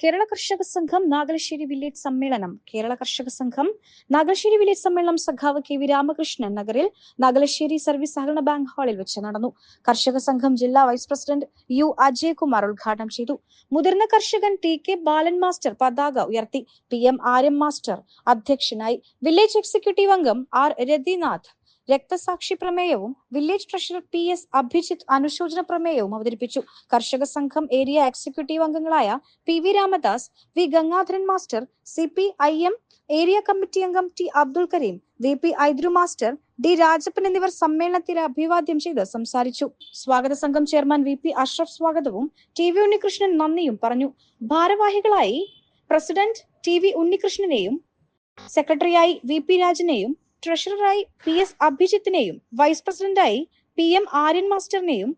കേരള കർഷക സംഘം നാഗലശ്ശേരി വില്ലേജ് സമ്മേളനം. കേരള കർഷക സംഘം നാഗലശ്ശേരി വില്ലേജ് സമ്മേളനം സഖാവ് കെ വി രാമകൃഷ്ണൻ നഗറിൽ നാഗലശ്ശേരി സർവീസ് സഹകരണ ബാങ്ക് ഹാളിൽ വെച്ച് നടന്നു. കർഷക സംഘം ജില്ലാ വൈസ് പ്രസിഡന്റ് യു അജയകുമാർ ഉദ്ഘാടനം ചെയ്തു. മുതിർന്ന കർഷകൻ ടി കെ ബാലൻ മാസ്റ്റർ പതാക ഉയർത്തി. പി എം ആര്യം മാസ്റ്റർ അധ്യക്ഷനായി. വില്ലേജ് എക്സിക്യൂട്ടീവ് അംഗം ആർ രതിനാഥ് രക്തസാക്ഷി പ്രമേയവും village treasurer P S Abhijith അനുശോചന പ്രമേയവും അവതരിപ്പിച്ചു. കർഷക സംഘം ഏരിയ എക്സിക്യൂട്ടീവ് അംഗങ്ങളായ P V Ramadas V Gangadharan master C P I M area committee അംഗം T Abdul Kareem V P Aidru master D Rajappan എന്നിവർ സമ്മേളനത്തിൽ അഭിവാദ്യം ചെയ്ത് സംസാരിച്ചു. സ്വാഗത സംഘം ചെയർമാൻ വി പി അഷ്റഫ് സ്വാഗതവും ടി വി ഉണ്ണികൃഷ്ണൻ നന്ദിയും പറഞ്ഞു. ഭാരവാഹികളായി പ്രസിഡന്റ് ടി വി ഉണ്ണികൃഷ്ണനെയും സെക്രട്ടറിയായി വി പി രാജനെയും ട്രഷററായി പി എസ് അഭിജിത്തിനെയും വൈസ് പ്രസിഡന്റായി പി എം ആര്യൻ മാസ്റ്ററിനെയും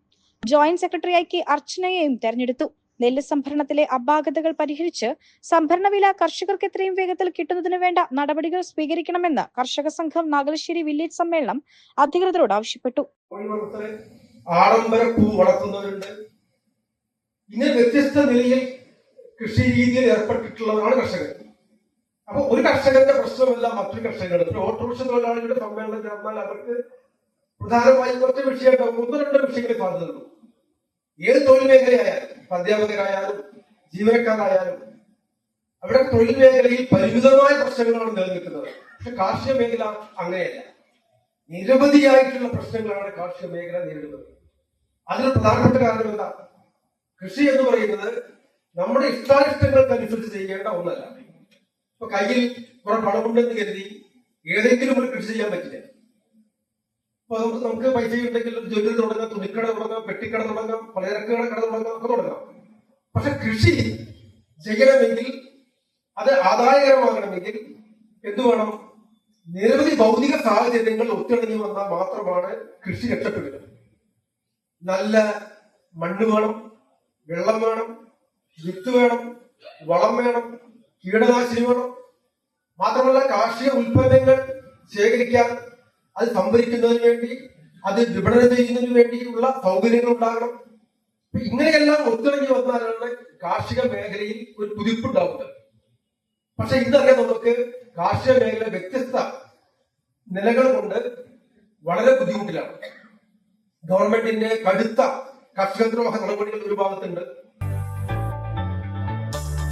ജോയിന്റ് സെക്രട്ടറിയായി കെ അർച്ചനയെയും തെരഞ്ഞെടുത്തു. നെല്ല് സംഭരണത്തിലെ അപാകതകൾ പരിഹരിച്ച് സംഭരണ വില കർഷകർക്ക് എത്രയും വേഗത്തിൽ കിട്ടുന്നതിന് വേണ്ട നടപടികൾ സ്വീകരിക്കണമെന്ന് കർഷക സംഘം നാഗലശ്ശേരി വില്ലേജ് സമ്മേളനം അധികൃതരോട് ആവശ്യപ്പെട്ടു. ആഡംബര ഇങ്ങനെ വ്യത്യസ്ത നിലയിൽ കൃഷി രീതിയിൽ ഏർപ്പെട്ടിട്ടുള്ളവരാണ് കർഷകർ അപ്പൊ ഒരു കർഷകന്റെ പ്രശ്നമല്ല മറ്റൊരു കർഷകരുടെ ഓട്ടോറിക്ഷ തൊഴിലാളികളുടെ സമ്മേളനം ചേർന്നാൽ അവർക്ക് പ്രധാനമായും കുറച്ച് വിഷയങ്ങൾ ഒന്ന് രണ്ട് വിഷയങ്ങളെ സാധ്യതയുള്ളൂ. ഏത് തൊഴിൽ മേഖലയായാലും അധ്യാപകരായാലും ജീവനക്കാരായാലും അവിടെ തൊഴിൽ മേഖലയിൽ പരിമിതമായ പ്രശ്നങ്ങളാണ് നിലനിൽക്കുന്നത്. പക്ഷെ കാർഷിക മേഖല അങ്ങനെയല്ല. നിരവധിയായിട്ടുള്ള പ്രശ്നങ്ങളാണ് കാർഷിക മേഖല നേരിടുന്നത്. അതിന് പ്രധാനപ്പെട്ട കാരണം എന്താ? കൃഷി എന്ന് പറയുന്നത് നമ്മുടെ ഇഷ്ടാനിഷ്ടങ്ങൾക്ക് അനുസരിച്ച് ചെയ്യേണ്ട ഒന്നല്ല. ഇപ്പൊ കയ്യിൽ കുറെ പണമുണ്ടെന്ന് കരുതി ഏതെങ്കിലും ഒരു കൃഷി ചെയ്യാൻ പറ്റില്ല? അപ്പൊ നമുക്ക് നമുക്ക് പൈസ ഉണ്ടെങ്കിൽ ജോലി തുടങ്ങാം തുണിക്കട തുടങ്ങാം പെട്ടിക്കട തുടങ്ങാം പലചരക്കുകള കട തുടങ്ങാം ഒക്കെ തുടങ്ങാം. പക്ഷെ കൃഷി ചെയ്യണമെങ്കിൽ അത് ആദായകരമാകണമെങ്കിൽ എന്തു വേണം? നിരവധി ഭൗതിക സാഹചര്യങ്ങൾ ഒത്തിണങ്ങി വന്നാൽ മാത്രമാണ് കൃഷി രക്ഷപ്പെടുന്നത് നല്ല മണ്ണ് വേണം വെള്ളം വേണം വിത്ത് വേണം വളം വേണം കീടനാശിനി വേണം മാത്രമല്ല കാർഷിക ഉൽപ്പന്നങ്ങൾ ശേഖരിക്കാൻ അത് സംഭരിക്കുന്നതിന് വേണ്ടി അത് വിപണനം ചെയ്യുന്നതിന് വേണ്ടിയുള്ള സൗകര്യങ്ങൾ ഉണ്ടാകണം. ഇങ്ങനെയെല്ലാം ഒത്തിണങ്ങി വന്നാലാണ് കാർഷിക മേഖലയിൽ ഒരു കുതിപ്പുണ്ടാവുന്നത് പക്ഷെ ഇന്നറിയാം നമുക്ക് കാർഷിക മേഖല വ്യത്യസ്ത നിലകൾ കൊണ്ട് വളരെ ബുദ്ധിമുട്ടിലാണ്. ഗവൺമെന്റിന്റെ കടുത്ത കർഷകദ്രോഹ നടപടികൾ ഒരു ഭാഗത്തുണ്ട്.